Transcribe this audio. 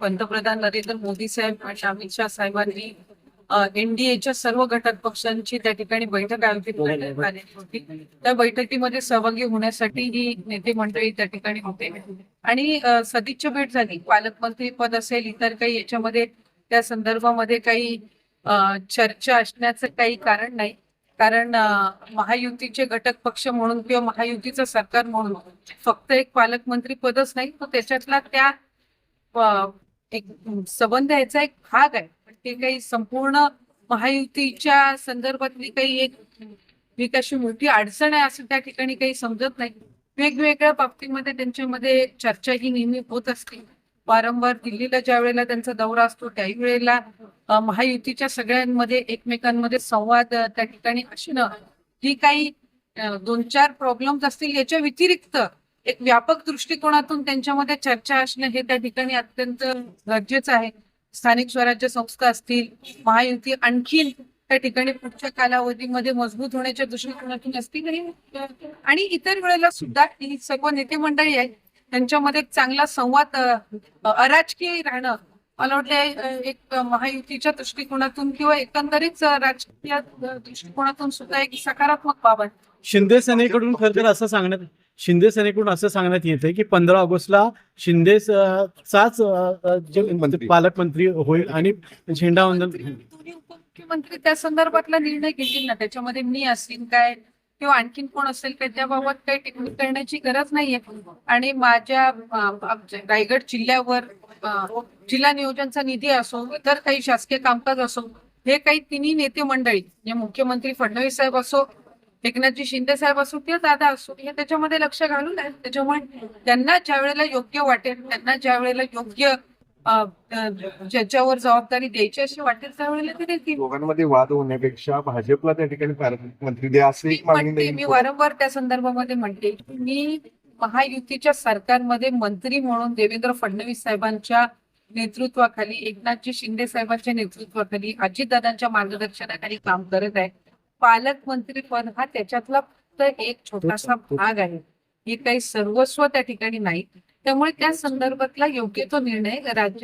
पंतप्रधान नरेंद्र मोदी साहेब आणि अमित शहा साहेबांनी एनडीएच्या सर्व घटक पक्षांची त्या ठिकाणी बैठक आयोजित करण्यात आली होती. त्या बैठकीमध्ये सहभागी होण्यासाठी ही नेते मंडळी त्या ठिकाणी होते. आणि सदिच्छा भेट झाली. पालकमंत्री पद असेल इतर काही याच्यामध्ये त्या संदर्भामध्ये काही चर्चा असण्याचं काही कारण नाही. कारण महायुतीचे घटक पक्ष म्हणून किंवा महायुतीचं सरकार म्हणून फक्त एक पालकमंत्री पदच नाही तर त्याच्यातला त्या एक संबंध याचा एक भाग आहे. पण ते काही संपूर्ण महायुतीच्या संदर्भातली काही एक एक अशी मोठी अडचण आहे असं त्या ठिकाणी काही समजत नाही. वेगवेगळ्या बाबतीमध्ये त्यांच्यामध्ये चर्चा ही नेहमी होत असते. वारंवार दिल्लीला ज्या वेळेला त्यांचा दौरा असतो त्याही वेळेला महायुतीच्या सगळ्यांमध्ये एकमेकांमध्ये संवाद त्या ठिकाणी असणं ही काही दोन चार प्रॉब्लेम्स असतील याच्या व्यतिरिक्त एक व्यापक दृष्टिकोनातून त्यांच्यामध्ये चर्चा असणं हे त्या ठिकाणी अत्यंत गरजेचं आहे. स्थानिक स्वराज्य संस्था असतील महायुती आणखीन त्या ठिकाणी पुढच्या कालावधीमध्ये मजबूत होण्याच्या दृष्टिकोनातून असतील आणि आणि इतर वेळेला सुद्धा ही सर्व नेते मंडळी आहेत त्यांच्यामध्ये एक चांगला संवाद अराजकीय राहणं मला वाटतं एक महायुतीच्या दृष्टिकोनातून किंवा एकंदरीत राजकीय दृष्टिकोनातून सुद्धा एक सकारात्मक बाब आहे. शिंदे सेनेकडून खरं तर असं सांगण्यात शिंदे सेनेकडून असं सांगण्यात येते की पंधरा ऑगस्टला शिंदे स- चाच. पालकमंत्री होईल आणि झेंडावंदन उपमुख्यमंत्री त्या संदर्भातला निर्णय घेतील ना? त्याच्यामध्ये मी असेल काय? किंवा आणखीन कोण असेल? काय त्याबाबत काही टिप्पणी करण्याची गरज नाहीये. आणि माझ्या रायगड जिल्ह्यावर जिल्हा नियोजनचा निधी असो इतर काही शासकीय कामकाज असो हे काही तिन्ही नेते मंडळी म्हणजे मुख्यमंत्री फडणवीस साहेब असो एकनाथजी शिंदे साहेब असो किंवा दादा असो हे त्याच्यामध्ये लक्ष घालून आहेत त्याच्यामुळे त्यांना ज्या वेळेला योग्य वाटेल त्यांना ज्या वेळेला योग्य ज्याच्यावर जबाबदारी द्यायची अशी वाटेल त्यावेळेला ते देतील. दोघांमध्ये वाद होण्यापेक्षा भाजपला त्या ठिकाणी पालकमंत्री द्या अशी मी म्हणते वारंवार त्या संदर्भामध्ये म्हणते की मी महायुतीच्या सरकारमध्ये मंत्री म्हणून देवेंद्र फडणवीस साहेबांच्या नेतृत्वाखाली एकनाथजी शिंदे साहेबांच्या नेतृत्वाखाली अजितदादांच्या मार्गदर्शनाखाली काम करत आहे. पालकमंत्री पद हा त्याच्यातला फक्त एक छोटासा भाग आहे. हे काही सर्वस्व त्या ठिकाणी नाही. त्यामुळे त्या संदर्भातला योग्य तो निर्णय राज्य